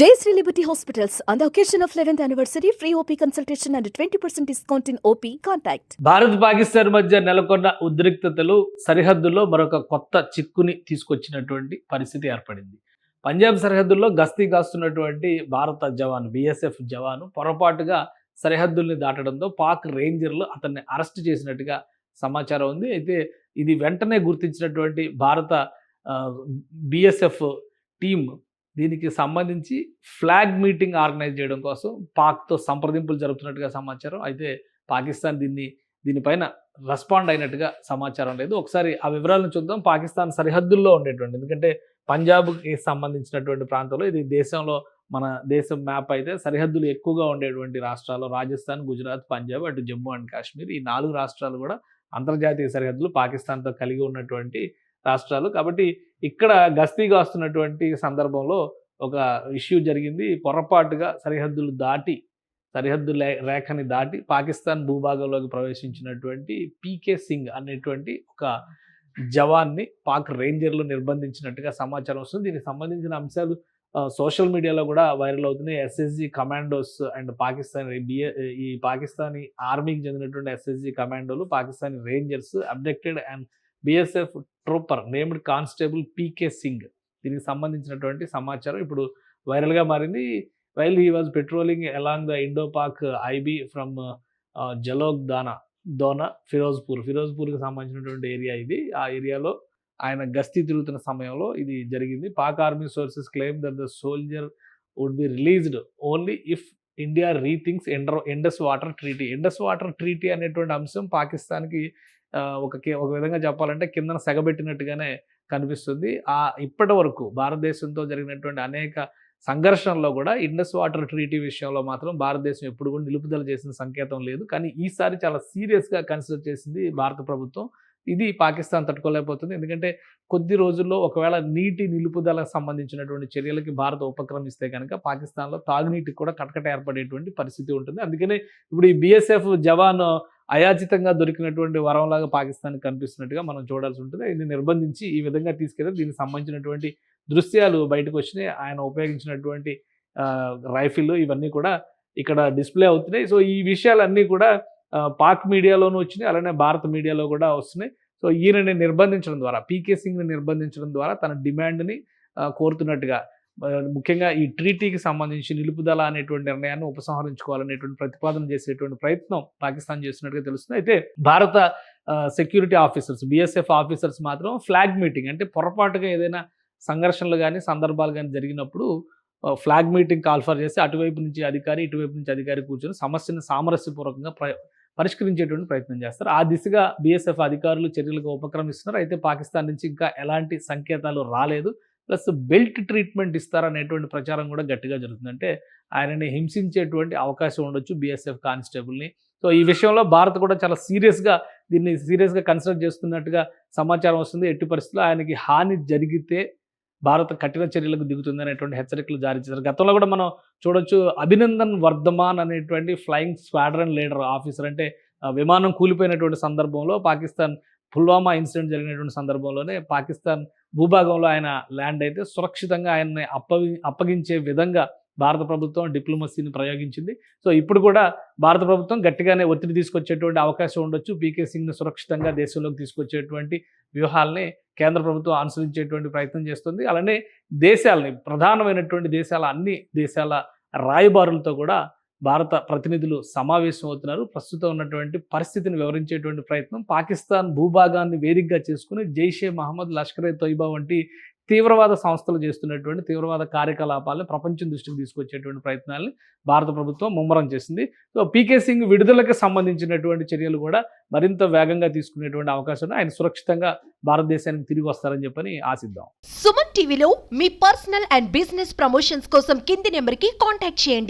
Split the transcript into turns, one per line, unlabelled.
Jayashree liberty hospitals on the occasion of eleventh anniversary free OP consultation and twenty percent discount in OP contact
Bharat Pakistan మధ్య నెలకొన్న ఉద్రిక్తతలు సరిహద్దుల్లో మరొక కొత్త చిక్కుని తీసుకొచ్చినటువంటి పరిస్థితి ఏర్పడింది. పంజాబ్ సరిహద్దుల్లో గస్తీ కాస్తున్నటువంటి భారత జవాన్ బిఎస్ఎఫ్ జవాను పొరపాటుగా సరిహద్దుల్ని దాటడంతో పాక్ రేంజర్లు అతన్ని అరెస్ట్ చేసినట్టుగా సమాచారం ఉంది. అయితే ఇది వెంటనే గుర్తించినటువంటి భారత బిఎస్ఎఫ్ టీం దీనికి సంబంధించి ఫ్లాగ్ మీటింగ్ ఆర్గనైజ్ చేయడం కోసం పాక్తో సంప్రదింపులు జరుపుతున్నట్టుగా సమాచారం. అయితే పాకిస్తాన్ దీన్ని దీనిపైన రెస్పాండ్ అయినట్టుగా సమాచారం లేదు. ఒకసారి ఆ వివరాలను చూద్దాం. పాకిస్తాన్ సరిహద్దుల్లో ఉండేటువంటి ఎందుకంటే పంజాబ్కి సంబంధించినటువంటి ప్రాంతంలో ఇది దేశంలో మన దేశం మ్యాప్ అయితే సరిహద్దులు ఎక్కువగా ఉండేటువంటి రాష్ట్రాలు రాజస్థాన్ గుజరాత్ పంజాబ్ అటు జమ్మూ అండ్ కాశ్మీర్ ఈ నాలుగు రాష్ట్రాలు కూడా అంతర్జాతీయ సరిహద్దులు పాకిస్తాన్తో కలిగి ఉన్నటువంటి రాష్ట్రాలు. కాబట్టి ఇక్కడ గస్తీగా వస్తున్నటువంటి సందర్భంలో ఒక ఇష్యూ జరిగింది. పొరపాటుగా సరిహద్దులు దాటి సరిహద్దు లే- రేఖని దాటి పాకిస్తాన్ భూభాగంలోకి ప్రవేశించినటువంటి పీకే సింగ్ అనేటువంటి ఒక జవాన్ని పాక్ రేంజర్లు నిర్బంధించినట్టుగా సమాచారం వస్తుంది. దీనికి సంబంధించిన అంశాలు సోషల్ మీడియాలో కూడా వైరల్ అవుతున్నాయి. SSG commandos and Pakistan BA ఈ పాకిస్తానీ ఆర్మీకి చెందినటువంటి SSG కమాండోలు Pakistani rangers abducted and BSF trooper named constable PK Singh దీనికి సంబంధించినటువంటి సమాచారం ఇప్పుడు వైరల్గా మారింది. While he was patrolling along the Indo Pak IB from జలోక్ దానా దోనా ఫిరోజ్పూర్ ఫిరోజ్పూర్కి సంబంధించినటువంటి ఏరియా ఇది. ఆ ఏరియాలో ఆయన గస్తీ తిరుగుతున్న సమయంలో ఇది జరిగింది. Pak army sources claim that the soldier would be released only if India rethinks under Indus water treaty Indus water treaty అనేటువంటి అంశం పాకిస్తాన్కి ఒక ఒక విధంగా చెప్పాలంటే కిందన సెగబెట్టినట్టుగానే కనిపిస్తుంది. ఆ ఇప్పటి వరకు భారతదేశంతో జరిగినటువంటి అనేక సంఘర్షణలో కూడా ఇండస్ వాటర్ ట్రీటీ విషయంలో మాత్రం భారతదేశం ఎప్పుడు కూడా నిలుపుదల చేసిన సంకేతం లేదు. కానీ ఈసారి చాలా సీరియస్గా కన్సిడర్ చేసింది భారత ప్రభుత్వం. ఇది పాకిస్తాన్ తట్టుకోలేకపోతుంది. ఎందుకంటే కొద్ది రోజుల్లో ఒకవేళ నీటి నిలుపుదలకు సంబంధించినటువంటి చర్యలకి భారత్ ఉపక్రమిస్తే కనుక పాకిస్తాన్లో తాగునీటికి కూడా కటకట ఏర్పడేటువంటి పరిస్థితి ఉంటుంది. అందుకనే ఇప్పుడు ఈ బీఎస్ఎఫ్ జవాన్ అయాచితంగా దొరికినటువంటి వరంలాగా పాకిస్తాన్ కనిపిస్తున్నట్టుగా మనం చూడాల్సి ఉంటుంది. ఇది నిర్బంధించి ఈ విధంగా తీసుకెళ్తే దీనికి సంబంధించినటువంటి దృశ్యాలు బయటకు వచ్చినాయి. ఆయన ఉపయోగించినటువంటి రైఫిల్ ఇవన్నీ కూడా ఇక్కడ డిస్ప్లే అవుతున్నాయి. సో ఈ విషయాలన్నీ కూడా పాక్ మీడియాలోనూ వచ్చినాయి. అలానే భారత మీడియాలో కూడా వస్తున్నాయి. సో ఈయనని నిర్బంధించడం ద్వారా పీకే సింగ్ని నిర్బంధించడం ద్వారా తన డిమాండ్ని కోరుతున్నట్టుగా ముఖ్యంగా ఈ ట్రీటీకి సంబంధించి నిలుపుదల అనేటువంటి నిర్ణయాన్ని ఉపసంహరించుకోవాలనేటువంటి ప్రతిపాదన చేసేటువంటి ప్రయత్నం పాకిస్తాన్ చేస్తున్నట్టుగా తెలుస్తుంది. అయితే భారత సెక్యూరిటీ ఆఫీసర్స్ బిఎస్ఎఫ్ ఆఫీసర్స్ మాత్రం ఫ్లాగ్ మీటింగ్ అంటే పొరపాటుగా ఏదైనా సంఘర్షణలు కానీ సందర్భాలు కానీ జరిగినప్పుడు ఫ్లాగ్ మీటింగ్ కాల్ఫర్ చేసి అటువైపు నుంచి అధికారి ఇటువైపు నుంచి అధికారి కూర్చొని సమస్యను సామరస్యపూర్వకంగా ప్ర పరిష్కరించేటువంటి ప్రయత్నం చేస్తారు. ఆ దిశగా బిఎస్ఎఫ్ అధికారులు చర్యలకు ఉపక్రమిస్తున్నారు. అయితే పాకిస్తాన్ నుంచి ఇంకా ఎలాంటి సంకేతాలు రాలేదు. ప్లస్ బెల్ట్ ట్రీట్మెంట్ ఇస్తారనేటువంటి ప్రచారం కూడా గట్టిగా జరుగుతుంది. అంటే ఆయనని హింసించేటువంటి అవకాశం ఉండొచ్చు బిఎస్ఎఫ్ కానిస్టేబుల్ని. సో ఈ విషయంలో భారత్ కూడా చాలా సీరియస్గా దీన్ని సీరియస్గా కన్సిడర్ చేస్తున్నట్టుగా సమాచారం వస్తుంది. ఎట్టి పరిస్థితుల్లో ఆయనకి హాని జరిగితే భారత కఠిన చర్యలకు దిగుతుంది అనేటువంటి హెచ్చరికలు జారీ చేశారు. గతంలో కూడా మనం చూడొచ్చు అభినందన్ వర్ధమాన్ అనేటువంటి ఫ్లయింగ్ స్క్వాడ్రన్ లీడర్ ఆఫీసర్ అంటే విమానం కూలిపోయినటువంటి సందర్భంలో పాకిస్తాన్ పుల్వామా ఇన్సిడెంట్ జరిగినటువంటి సందర్భంలోనే పాకిస్తాన్ భూభాగంలో ఆయన ల్యాండ్ అయితే సురక్షితంగా ఆయన్ని అప్పగి అప్పగించే విధంగా భారత ప్రభుత్వం డిప్లొమసీని ప్రయోగించింది. సో ఇప్పుడు కూడా భారత ప్రభుత్వం గట్టిగానే ఒత్తిడి తీసుకొచ్చేటువంటి అవకాశం ఉండొచ్చు. పీకే సింగ్ను సురక్షితంగా దేశంలోకి తీసుకొచ్చేటువంటి వ్యూహాల్ని కేంద్ర ప్రభుత్వం అనుసరించేటువంటి ప్రయత్నం చేస్తుంది. అలానే దేశాలని ప్రధానమైనటువంటి దేశాల అన్ని దేశాల రాయబారులతో కూడా భారత ప్రతినిధులు సమావేశం అవుతున్నారు. ప్రస్తుతం ఉన్నటువంటి పరిస్థితిని వివరించేటువంటి ప్రయత్నం. పాకిస్తాన్ భూభాగాన్ని వేదికగా చేసుకుని జైషే మహమ్మద్ లష్కర్ ఏ తొయ్బా వంటి తీవ్రవాద సంస్థలు చేస్తున్నటువంటి తీవ్రవాద కార్యకలాపాలను ప్రపంచం దృష్టికి తీసుకొచ్చేటువంటి ప్రయత్నాలను భారత ప్రభుత్వం ముమ్మరం చేసింది. సో పీకే సింగ్ విడుదలకు సంబంధించినటువంటి చర్యలు కూడా మరింత వేగంగా తీసుకునేటువంటి అవకాశం ఆయన సురక్షితంగా భారతదేశానికి తిరిగి వస్తారని చెప్పని ఆశిద్దాం.
సుమన్ టీవీలో మీ పర్సనల్ అండ్ బిజినెస్ ప్రమోషన్స్ కోసం కింది నెంబర్కి కాంటాక్ట్ చేయండి.